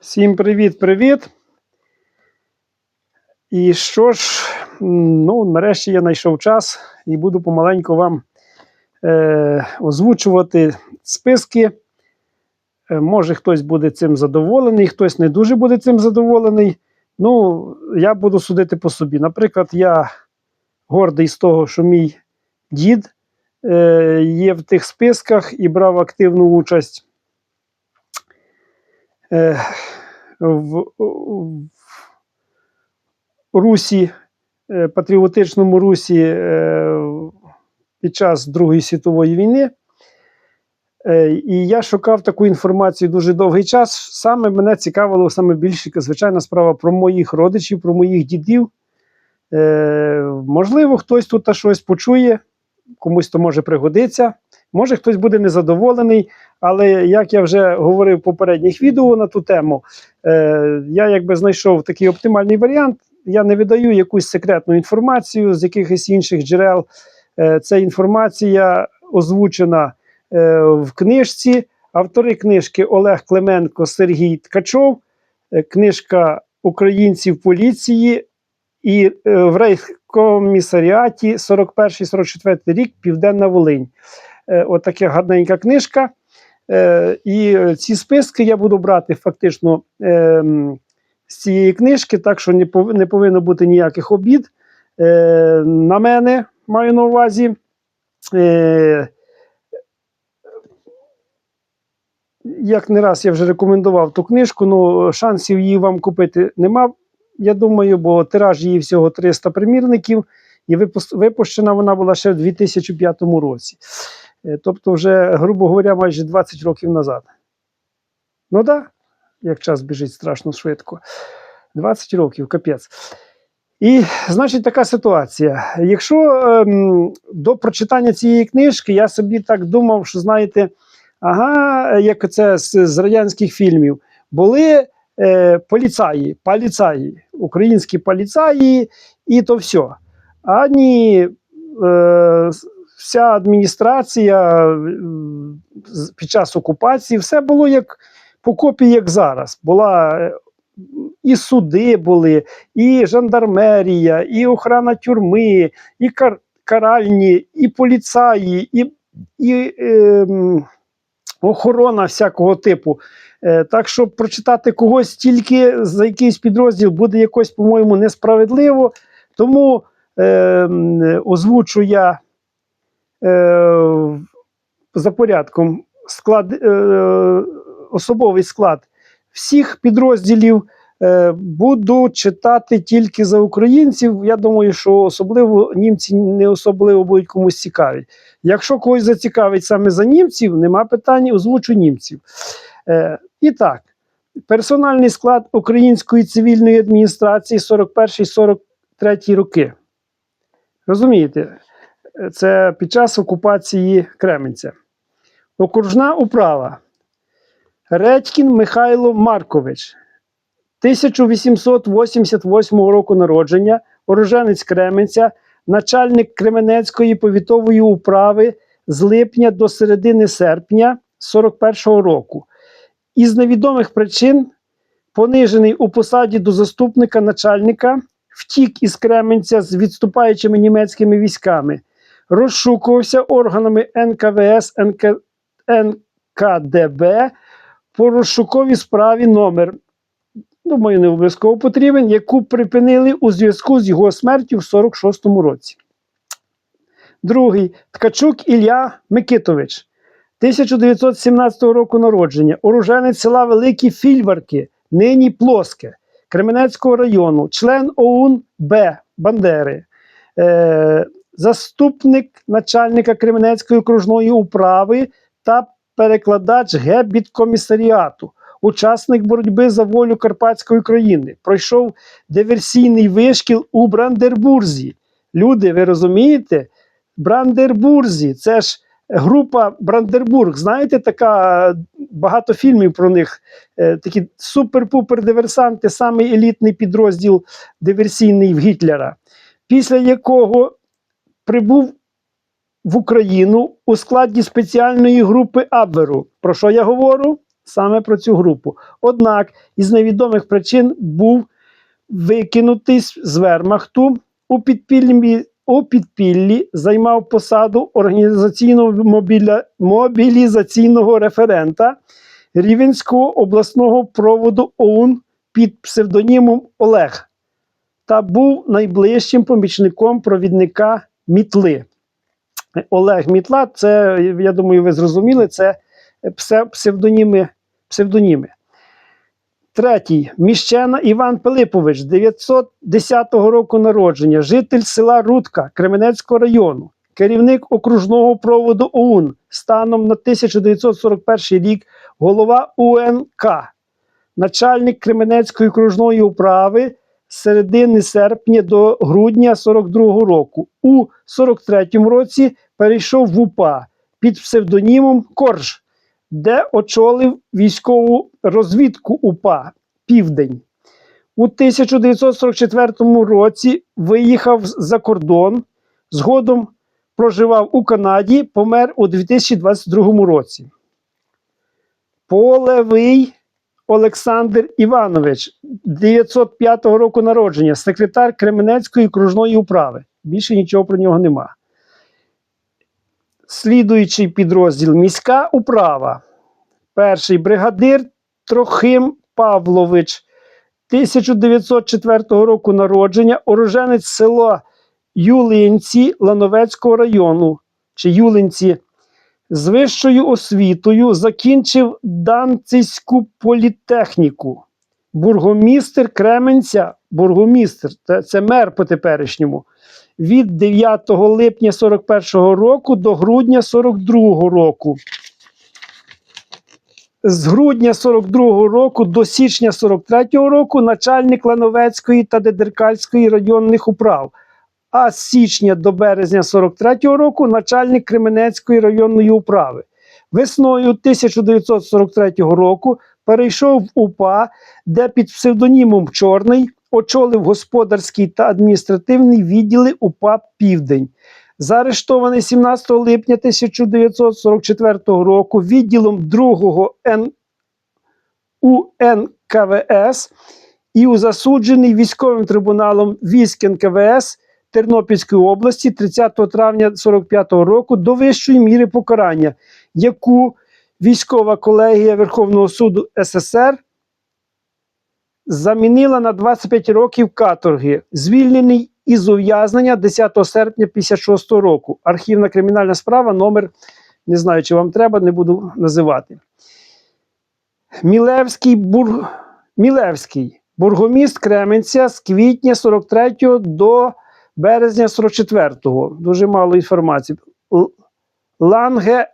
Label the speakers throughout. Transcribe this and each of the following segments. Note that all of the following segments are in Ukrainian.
Speaker 1: Всім привіт-привіт. І що ж, ну, нарешті я знайшов час і буду помаленьку вам е, озвучувати списки. Е, може, хтось буде цим задоволений, хтось не дуже буде цим задоволений. Ну, я буду судити по собі. Наприклад, я гордий з того, що мій дід е, є в тих списках і брав активну участь. Е, в, в Русі, е, патріотичному Русі е, під час Другої світової війни. І я шукав таку інформацію дуже довгий час. Саме мене цікавило саме більше, звичайна справа про моїх родичів, про моїх дідів. Можливо, хтось тут щось почує, комусь то може пригодиться. Може, хтось буде незадоволений, але як я вже говорив в попередніх відео на ту тему, е, я якби знайшов такий оптимальний варіант. Я не видаю якусь секретну інформацію з якихось інших джерел. Е, Ця інформація озвучена е, в книжці. Автори книжки Олег Клименко, Сергій Ткачов, е, книжка Українців поліції і е, в рейхкомісаріаті 41-44 рік Південна Волинь. Е, От така гарненька книжка. Е, І ці списки я буду брати фактично ем, з цієї книжки, так що не пов- не повинно бути ніяких обід. Е, На мене маю на увазі. Як не раз я вже рекомендував ту книжку, але шансів її вам купити нема. Я думаю, бо тираж її всього 300 примірників, і випущена вона була ще в 2005 році. Е, Тобто, вже, грубо говоря, майже 20 років назад. Ну так, да, як час біжить страшно швидко. 20 років, капець. І, значить, така ситуація. Якщо ем, до прочитання цієї книжки я собі так думав, що знаєте, ага, як це з, з радянських фільмів, були е, поліцаї, поліцаї, українські поліцаї, і то все. Ані е, вся адміністрація е, під час окупації, все було як по копії, як зараз. Була е, і суди були, і жандармерія, і охрана тюрми, і кар- каральні, і поліцаї, і, і ем, охорона всякого типу. Е, так що прочитати когось тільки за якийсь підрозділ буде якось, по-моєму, несправедливо. Тому е, озвучу я е, за порядком склад, е, особовий склад всіх підрозділів. Е, буду читати тільки за українців. Я думаю, що особливо німці не особливо будуть комусь цікаві. Якщо когось зацікавить саме за німців, нема питань, озвучу німців. Е, і так, персональний склад української цивільної адміністрації 41-43 роки. Розумієте, це під час окупації Кременця. Окружна управа. Редькін Михайло Маркович. 1888 року народження, уроженець Кременця, начальник Кременецької повітової управи з липня до середини серпня 41-го року. Із невідомих причин, понижений у посаді до заступника начальника, втік із Кременця з відступаючими німецькими військами, розшукувався органами НКВС НК, НКДБ по розшуковій справі номер думаю, не обов'язково потрібен, яку припинили у зв'язку з його смертю в 46-му році. Другий. Ткачук Ілля Микитович, 1917 року народження, уроженець села Великі Фільварки, нині Плоске, Кременецького району, член ОУН Б Бандери, е, заступник начальника Кременецької окружної управи та перекладач гебіткомісаріату учасник боротьби за волю Карпатської країни, пройшов диверсійний вишкіл у Брандербурзі. Люди, ви розумієте? Брандербурзі, це ж група Брандербург. Знаєте, така багато фільмів про них. Е, такі супер-пупер диверсанти, самий елітний підрозділ диверсійний в Гітлера, після якого прибув в Україну у складі спеціальної групи Абверу. Про що я говорю? Саме про цю групу. Однак із невідомих причин був викинутий з- вермахту у підпіллі, у підпіллі займав посаду організаційного мобіля, мобілізаційного референта Рівенського обласного проводу ОУН під псевдонімом Олег та був найближчим помічником провідника Мітли. Олег Мітла, це, я думаю, ви зрозуміли, це псевдоніми. Псевдоніми. Третій. Міщена Іван Пилипович, 910 року народження, житель села Рудка Кременецького району, керівник окружного проводу ОУН станом на 1941 рік, голова УНК, начальник Кременецької окружної управи з середини серпня до грудня 42 року. У 43 році перейшов в УПА під псевдонімом Корж, де очолив військову розвідку УПА Південь. У 1944 році виїхав за кордон, згодом проживав у Канаді, помер у 2022 році. Полевий Олександр Іванович, 905 року народження, секретар Кременецької окружної управи. Більше нічого про нього нема. Слідуючий підрозділ міська управа. Перший бригадир Трохим Павлович, 1904 року народження, уроженець села Юлинці Лановецького району чи Юлинці з вищою освітою закінчив Данцизьку політехніку. Бургомістр Кременця, бургомістр, це, мер по теперішньому, від 9 липня 41-го року до грудня 42-го року. З грудня 42 року до січня 43-го року начальник Лановецької та Дедеркальської районних управ а з січня до березня 43-го року начальник Кременецької районної управи. Весною 1943 року перейшов в УПА, де під псевдонімом Чорний очолив господарський та адміністративний відділи УПА Південь. Заарештований 17 липня 1944 року відділом 2-го Н... УНКВС і у засуджений військовим трибуналом військ НКВС Тернопільської області 30 травня 45 року до вищої міри покарання, яку військова колегія Верховного суду СССР замінила на 25 років каторги, звільнений із ув'язнення 10 серпня 56 року. Архівна кримінальна справа номер не знаю, чи вам треба, не буду називати. Мілевський бур... Мілевський бургоміст Кременця з квітня 43 до березня 44-го. Дуже мало інформації. Ланге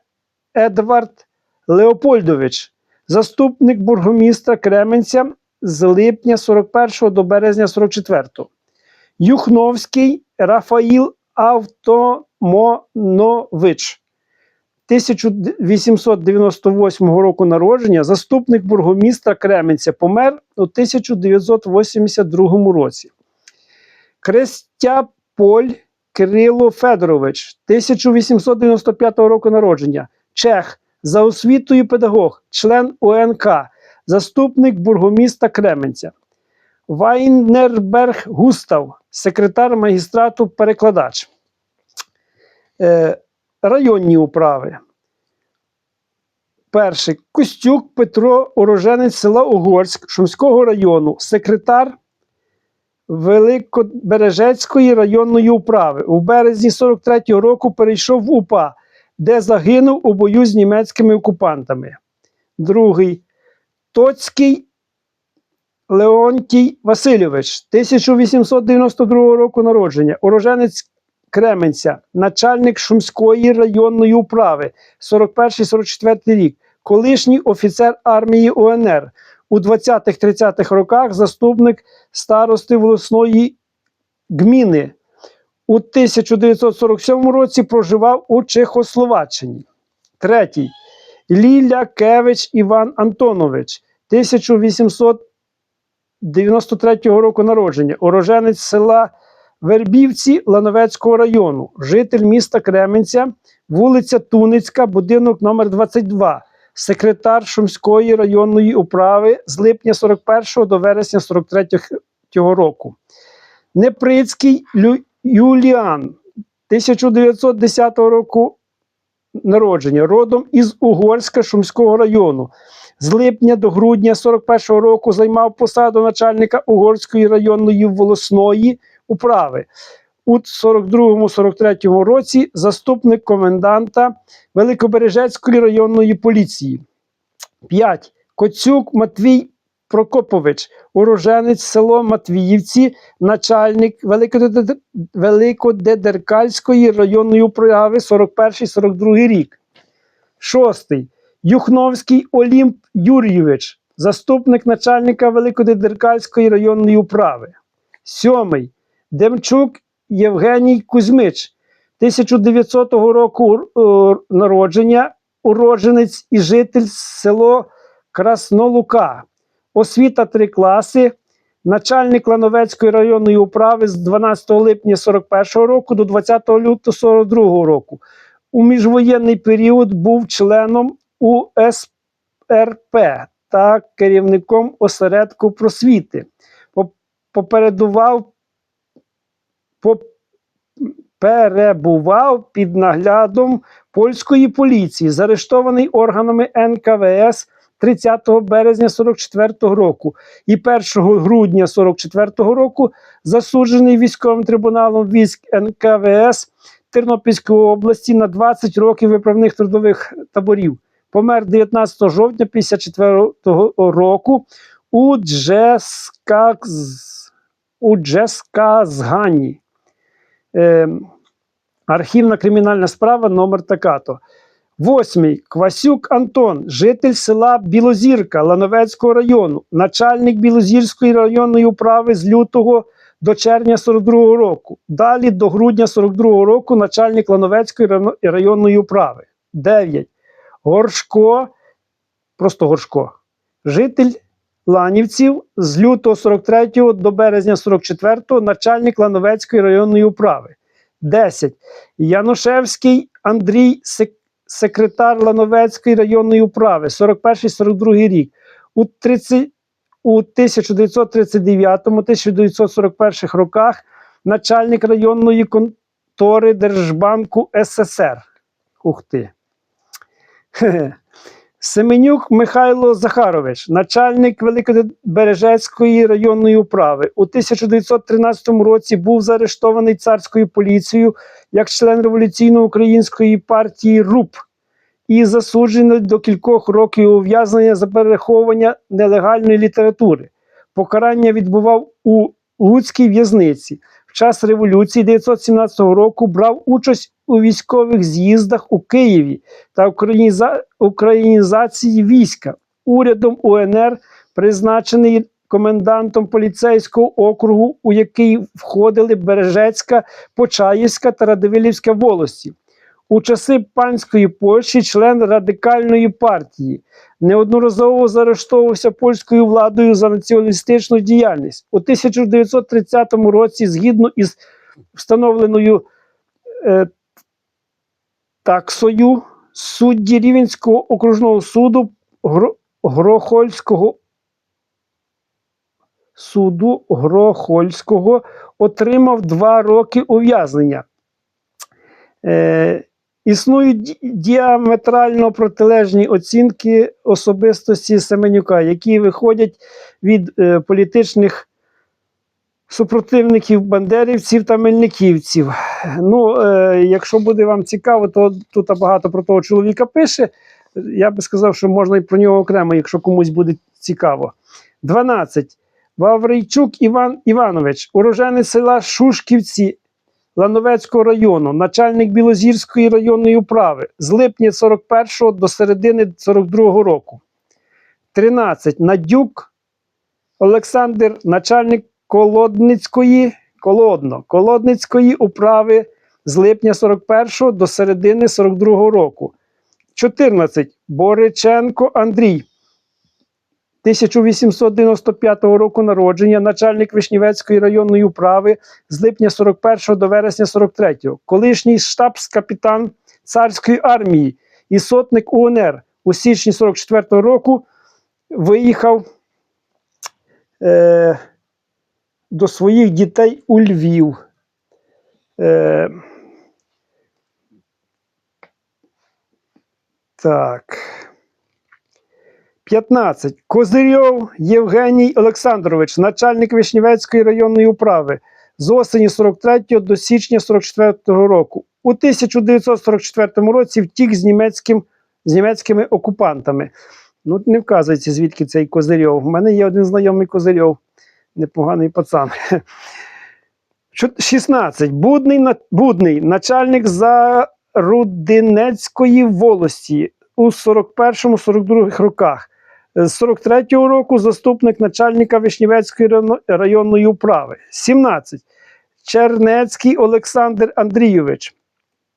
Speaker 1: Едвард Леопольдович, заступник бургомістра Кременця з липня 41 до березня 44-го. Юхновський Рафаїл Автомонович. 1898 року народження, заступник бургомістра Кременця, помер у 1982 році. Крестяполь Кирило Федорович, 1895 року народження, чех, за освітою педагог, член ОНК, заступник бургоміста Кременця. Вайнерберг Густав, секретар магістрату, перекладач. Е, районні управи. Перший Костюк Петро, уроженець села Угорськ Шумського району, секретар Великобережецької районної управи. У березні 43-го року перейшов в УПА, де загинув у бою з німецькими окупантами. Другий Тоцький Леонтій Васильович, 1892 року народження, уроженець Кременця, начальник Шумської районної управи, 41-44 рік, колишній офіцер армії УНР. У 20-30-х роках заступник старости волосної гміни. У 1947 році проживав у Чехословаччині. Третій. Ліля Кевич Іван Антонович, 1893 року народження, уроженець села Вербівці Лановецького району, житель міста Кременця, вулиця Туницька, будинок номер 22, секретар Шумської районної управи з липня 41 до вересня 43 року. Неприцький. Юліан 1910 року народження, родом із Угорська Шумського району. З липня до грудня 41-го року займав посаду начальника Угорської районної волосної управи. У 42-43 році заступник коменданта Великобережецької районної поліції. 5. Коцюк Матвій Прокопович, уроженець село Матвіївці, начальник Великодедеркальської районної управи 41-42 рік. Шостий. Юхновський Олімп Юрійович, заступник начальника Великодедеркальської районної управи. Сьомий. Демчук Євгеній Кузьмич, 1900 року е, народження, уродженець і житель село Краснолука. Освіта три класи. Начальник Лановецької районної управи з 12 липня 41 року до 20 лютого 42 року. У міжвоєнний період був членом УСРП та керівником осередку просвіти. Попередував перебував під наглядом польської поліції, заарештований органами НКВС 30 березня 44 року і 1 грудня 44 року засуджений військовим трибуналом військ НКВС Тернопільської області на 20 років виправних трудових таборів. Помер 19 жовтня 54 року у Джесказгані. Е, архівна кримінальна справа номер такато. Восьмий. Квасюк Антон, житель села Білозірка Лановецького району, начальник Білозірської районної управи з лютого до червня 42 року. Далі до грудня 42-го року начальник Лановецької районної управи. 9. Горшко, просто Горшко, житель Ланівців з лютого 43 до березня 44-го, начальник Лановецької районної управи. 10. Янушевський Андрій Сек- секретар Лановецької районної управи 41-42 рік. У 30 у 1939-1941 роках начальник районної контори Держбанку СССР. Ух ти. Семенюк Михайло Захарович, начальник Великобережецької районної управи. У 1913 році був заарештований царською поліцією як член революційно-української партії РУП і засуджений до кількох років ув'язнення за переховування нелегальної літератури. Покарання відбував у Луцькій в'язниці. Час революції 1917 року брав участь у військових з'їздах у Києві та україніза... українізації війська. Урядом УНР призначений комендантом поліцейського округу, у який входили Бережецька, Почаївська та Радивилівська волості. У часи панської Польщі член радикальної партії неодноразово заарештовувався польською владою за націоналістичну діяльність. У 1930 році, згідно із встановленою е, таксою, судді Рівенського окружного суду Гро, Грохольського суду Грохольського отримав два роки ув'язнення. Е, Існують діаметрально протилежні оцінки особистості Семенюка, які виходять від е, політичних супротивників бандерівців та мельниківців. Ну, е, якщо буде вам цікаво, то тут багато про того чоловіка пише. Я би сказав, що можна і про нього окремо, якщо комусь буде цікаво. 12. Ваврійчук Іван Іванович, уроженець села Шушківці Лановецького району, начальник Білозірської районної управи з липня 41 до середини 42 року. 13. Надюк Олександр, начальник Колодницької, Колодно, Колодницької управи з липня 41 до середини 42 року. 14. Бориченко Андрій. 1895 року народження, начальник Вишнівецької районної управи з липня 41 до вересня 43, колишній штабс-капітан царської армії і сотник УНР, у січні 44-го року виїхав е, до своїх дітей у Львів. Е, так. 15. Козирьов Євгеній Олександрович, начальник Вишнівецької районної управи з осені 43 до січня 44 року. У 1944 році втік з, німецьким, з німецькими окупантами. Ну, не вказується, звідки цей Козирьов. У мене є один знайомий Козирьов, непоганий пацан. 16. Будний, будний начальник Зарудинецької волості у 41-42 роках. З 43-го року заступник начальника Вишнівецької районної управи. 17. Чернецький Олександр Андрійович.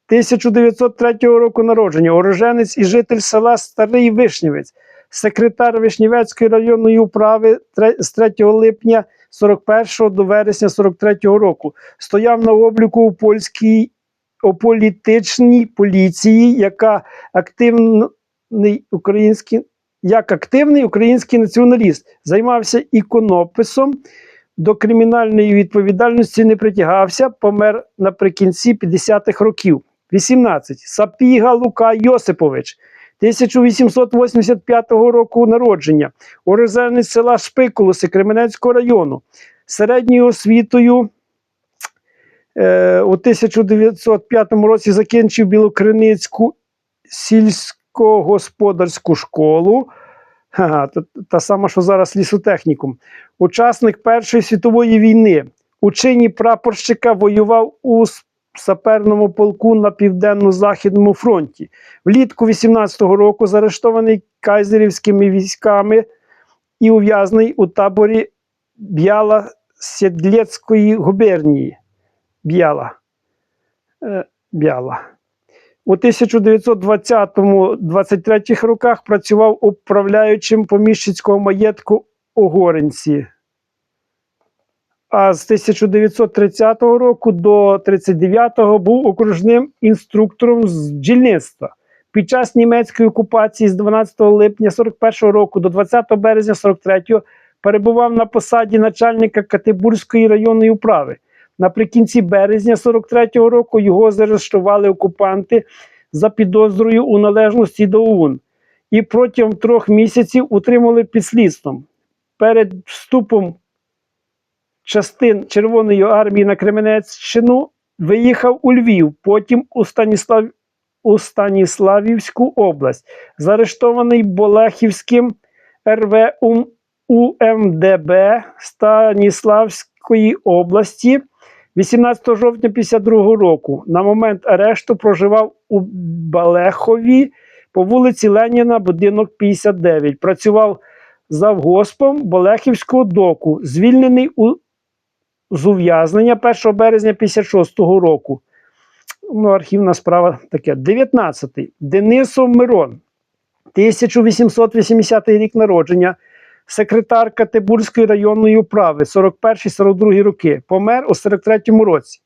Speaker 1: 1903 року народження, уроженець і житель села Старий Вишнівець, секретар Вишнівецької районної управи з 3 липня 41 до вересня 43 року. Стояв на обліку у польській у політичній поліції, яка активний український, як активний український націоналіст, займався іконописом. До кримінальної відповідальності не притягався, помер наприкінці 50-х років. 18. Сапіга Лука Йосипович, 1885 року народження, уроженець села Шпикулоси Кременецького району, середньою освітою е, у 1905 році закінчив Білокриницьку сільськогосподарську школу. Та, сама, що зараз лісотехнікум. Учасник Першої світової війни. У чині прапорщика воював у саперному полку на південно-західному фронті. Влітку 18-го року заарештований кайзерівськими військами і ув'язаний у таборі Б'яла Сєдлецької губернії. Б'яла. Е, Б'яла. У 1920-23 роках працював управляючим поміщицького маєтку у Горенці. А з 1930 року до 39-го був окружним інструктором з бджільництва. Під час німецької окупації з 12 липня 41 року до 20 березня 43 перебував на посаді начальника Катебурзької районної управи. Наприкінці березня 43-го року його заарештували окупанти за підозрою у належності до ОУН і протягом трьох місяців утримали під слідством. Перед вступом частин Червоної армії на Кременеччину виїхав у Львів, потім у, Станіслав... у Станіславівську область, заарештований Болехівським РВ УМДБ Станіславської області 18 жовтня 52 року. На момент арешту проживав у Балехові по вулиці Леніна, будинок 59. Працював завгоспом Болехівського доку, звільнений у з ув'язнення 1 березня 56 року. Ну, архівна справа таке. 19. Денисов Мирон, 1880 рік народження, секретар Катебурзької районної управи, 41-42 роки, помер у 43-му році.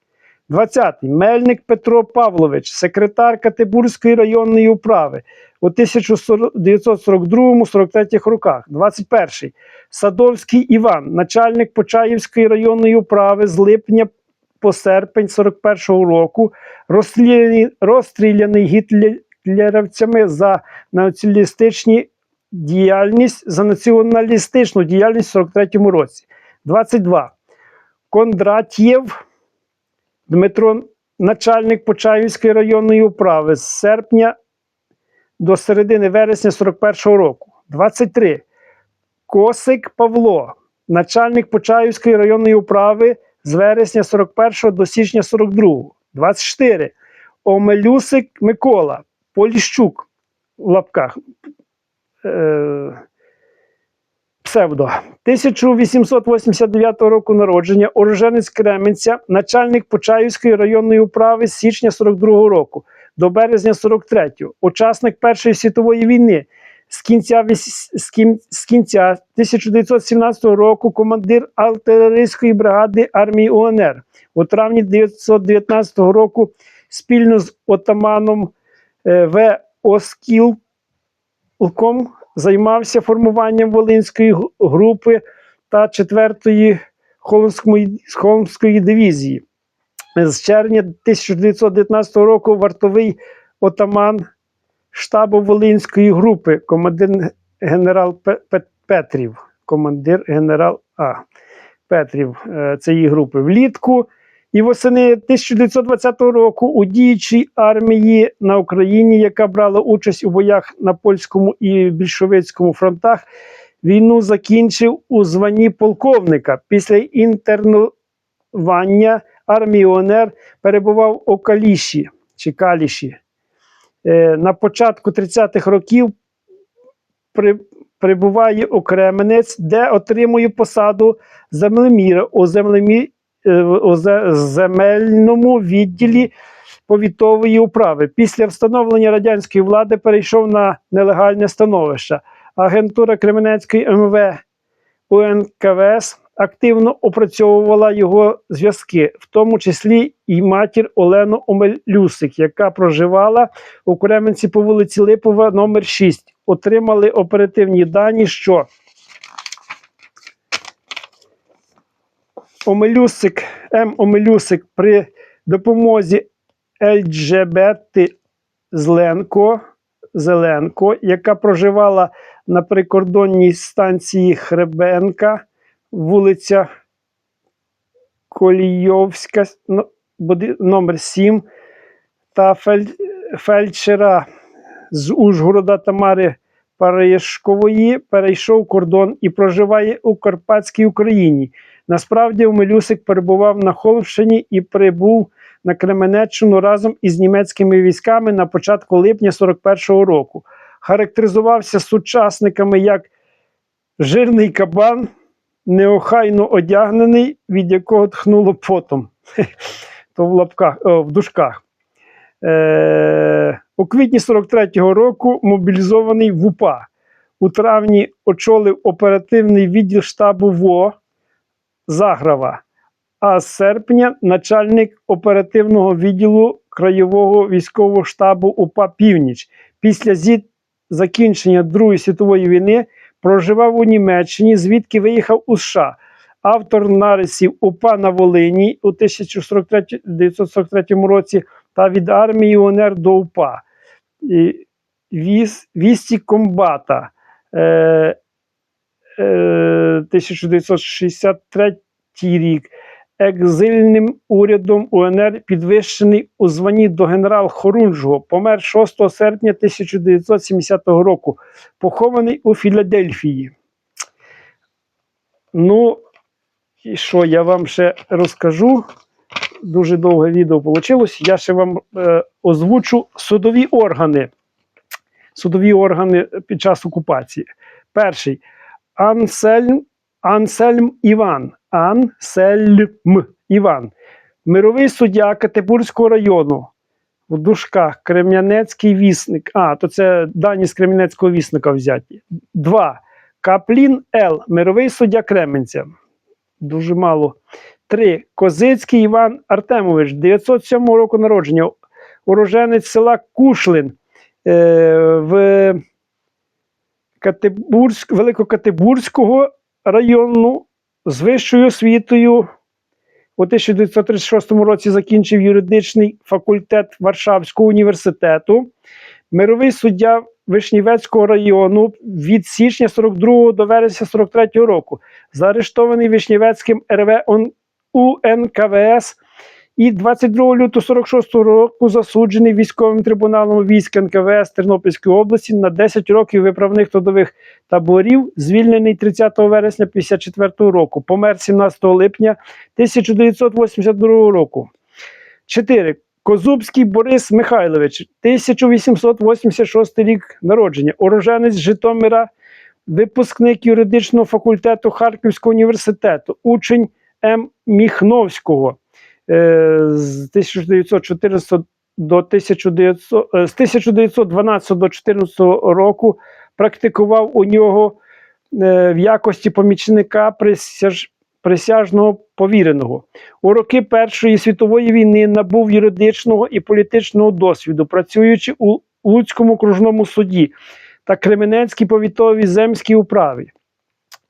Speaker 1: 20. Мельник Петро Павлович, секретар Катебурзької районної управи у 1942-43 роках. 21. Садовський Іван, начальник Почаївської районної управи з липня по серпень 41-го року, розстріляний, розстріляний гітлерівцями за націоналістичні діяльність за націоналістичну діяльність в 43-му році. 22. Кондратєв Дмитро, начальник Почаївської районної управи з серпня до середини вересня 41-го року. 23. Косик Павло, начальник Почаївської районної управи з вересня 41 до січня 42. 24. Омелюсик Микола, Поліщук в лапках. Е, псевдо. 1889 року народження, уроженець Кременця, начальник Почаївської районної управи з січня 42 року до березня 43, учасник Першої світової війни. З кінця, з, кін, з кінця 1917 року командир артилерійської бригади армії УНР. У травні 1919 року спільно з отаманом е, В. Оскіл полком займався формуванням Волинської групи та 4-ї Холмської, Холмської дивізії. З червня 1919 року вартовий отаман штабу Волинської групи, командир генерал Пе- Пе- Петрів. Командир генерал А. Петрів е, цієї групи влітку. І восени 1920 року у діючій армії на Україні, яка брала участь у боях на польському і більшовицькому фронтах, війну закінчив у званні полковника. Після інтернування армії УНР перебував у Каліші чи Каліші. Е, На початку 30-х років при, прибуває у Кременець, де отримує посаду землеміра у, землемі, у земельному відділі повітової управи. Після встановлення радянської влади перейшов на нелегальне становище. Агентура Кременецької МВ УНКВС активно опрацьовувала його зв'язки, в тому числі і матір Олену Омелюсик, яка проживала у Кременці по вулиці Липова, номер 6. Отримали оперативні дані, що Омелюсик, М. Омелюсик при допомозі Ельджебети Зленко, Зеленко, яка проживала на прикордонній станції Хребенка, вулиця Колійовська, ну, номер 7, та фельдшера з Ужгорода Тамари Паришкової перейшов кордон і проживає у Карпатській Україні. Насправді Омелюсик перебував на Холмщині і прибув на Кременеччину разом із німецькими військами на початку липня 41-го року. Характеризувався сучасниками як жирний кабан, неохайно одягнений, від якого тхнуло потом. То в лапках, о, в дужках. Е, у квітні 43-го року мобілізований в УПА. У травні очолив оперативний відділ штабу ВО Заграва, а з серпня начальник оперативного відділу Краєвого військового штабу УПА Північ. Після зі... закінчення Другої світової війни проживав у Німеччині, звідки виїхав у США. Автор нарисів УПА на Волині у 1943 році та від армії УНР до УПА. І Віс, вісті комбата. Е, 1963 рік. Екзильним урядом УНР підвищений у званні до генерал-хорунжого. Помер 6 серпня 1970 року. Похований у Філадельфії. Ну, і що я вам ще розкажу? Дуже довге відео вийшло. Я ще вам е, озвучу судові органи. Судові органи під час окупації. Перший Ансельм, Ансельм Іван. Ансельм Іван. Мировий суддя Катебурського району. В дужках Крем'янецький вісник. А, то це дані з Крем'янецького вісника взяті. Два. Каплін Л. Мировий суддя Кременця. Дуже мало. Три. Козицький Іван Артемович, 907 року народження, уроженець села Кушлин е, в Катебурськ, Великокатебурського району з вищою освітою. У 1936 році закінчив юридичний факультет Варшавського університету. Мировий суддя Вишнівецького району від січня 42 до вересня 43 року. Заарештований Вишнівецьким РВ УНКВС і 22 лютого 46 року засуджений військовим трибуналом військ НКВС Тернопільської області на 10 років виправних трудових таборів, звільнений 30 вересня 54 року, помер 17 липня 1982 року. 4. Козубський Борис Михайлович, 1886 рік народження, уроженець Житомира, випускник юридичного факультету Харківського університету, учень М. Міхновського з 1914 до 1900, е, з 1912 до 14 року практикував у нього е, в якості помічника присяж, присяжного повіреного. У роки Першої світової війни набув юридичного і політичного досвіду, працюючи у Луцькому окружному суді та Кременецькій повітовій земській управі.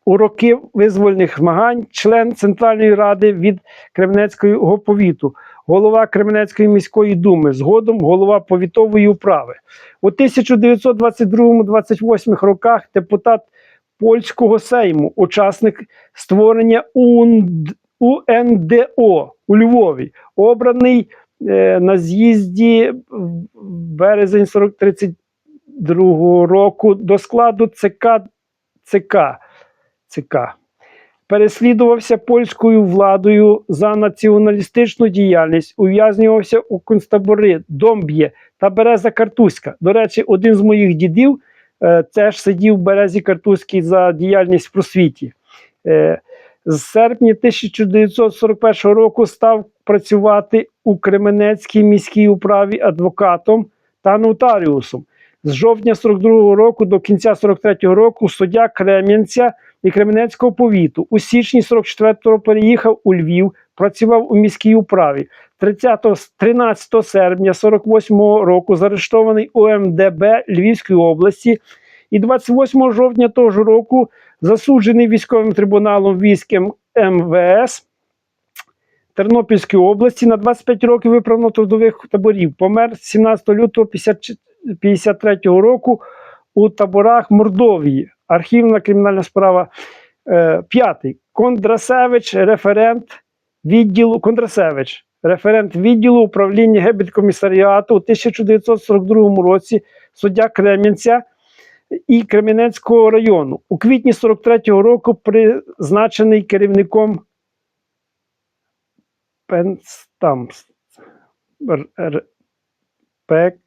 Speaker 1: У роки визвольних змагань член Центральної ради від Кременецького повіту, голова Кременецької міської думи, згодом голова повітової управи. У 1922-28 роках депутат польського сейму, учасник створення УНДО у Львові, обраний е, на з'їзді березень 1932 року до складу ЦК ЦК. ЦК. Переслідувався польською владою за націоналістичну діяльність, ув'язнювався у концтабори Домб'є та Береза Картузька. До речі, один з моїх дідів е, теж сидів в Березі Картузькій за діяльність в просвіті. Е, з серпня 1941 року став працювати у Кременецькій міській управі адвокатом та нотаріусом. З жовтня 42-го року до кінця 43-го року суддя Крем'янця і Кременецького повіту. У січні 44-го переїхав у Львів, працював у міській управі. 30, 13 серпня 48-го року заарештований у МДБ Львівської області і 28 жовтня того ж року засуджений військовим трибуналом військом МВС Тернопільської області на 25 років виправно трудових таборів. Помер 17 лютого 1953 року у таборах Мордовії. Архівна кримінальна справа. Е, П'ятий. Кондрасевич, референт відділу Кондрасевич, референт відділу управління Гебідкомісаріату у 1942 році суддя Кремінця і Кремінецького району. У квітні 43-го року призначений керівником Пенстамс. Пек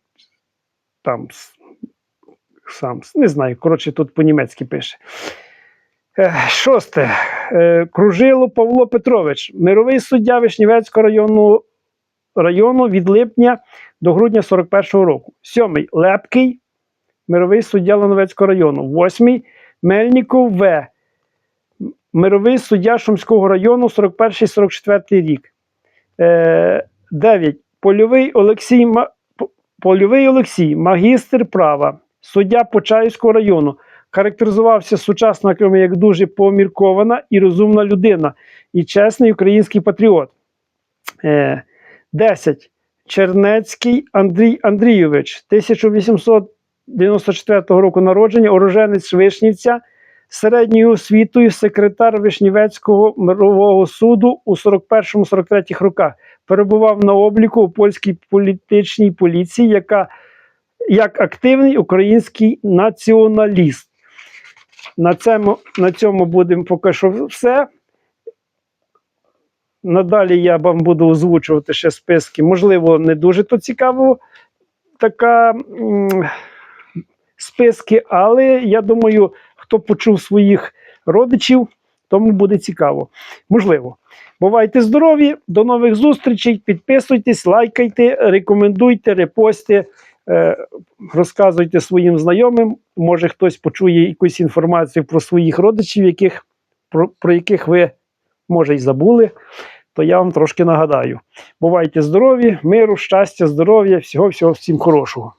Speaker 1: Тамс. Самс. Не знаю, коротше, тут по-німецьки пише. Е, Шосте. Е, Кружило Павло Петрович, мировий суддя Вишнівецького району, району від липня до грудня 41-го року. Сьомий. Лепкий, мировий суддя Лановецького району. Восьмий. Мельніков В. Мировий суддя Шумського району 41-44 рік. Е, 9. Польовий Олексій, Польовий Олексій, магістр права, суддя Почаївського району. Характеризувався сучасниками як дуже поміркована і розумна людина, і чесний український патріот. Е, 10. Чернецький Андрій Андрійович, 1894 року народження, уроженець Вишнівця, середньою освітою секретар Вишнівецького мирового суду у 41-43 роках. Перебував на обліку у польській політичній поліції, яка як активний український націоналіст. На цьому, на цьому будемо поки що все. Надалі я вам буду озвучувати ще списки. Можливо, не дуже то цікаво така м, списки, але я думаю, хто почув своїх родичів, тому буде цікаво. Можливо. Бувайте здорові, до нових зустрічей. Підписуйтесь, лайкайте, рекомендуйте, репостите, розказуйте своїм знайомим. Може, хтось почує якусь інформацію про своїх родичів, яких, про, про яких ви, може, й забули. То я вам трошки нагадаю. Бувайте здорові, миру, щастя, здоров'я, всього, всього, всім хорошого.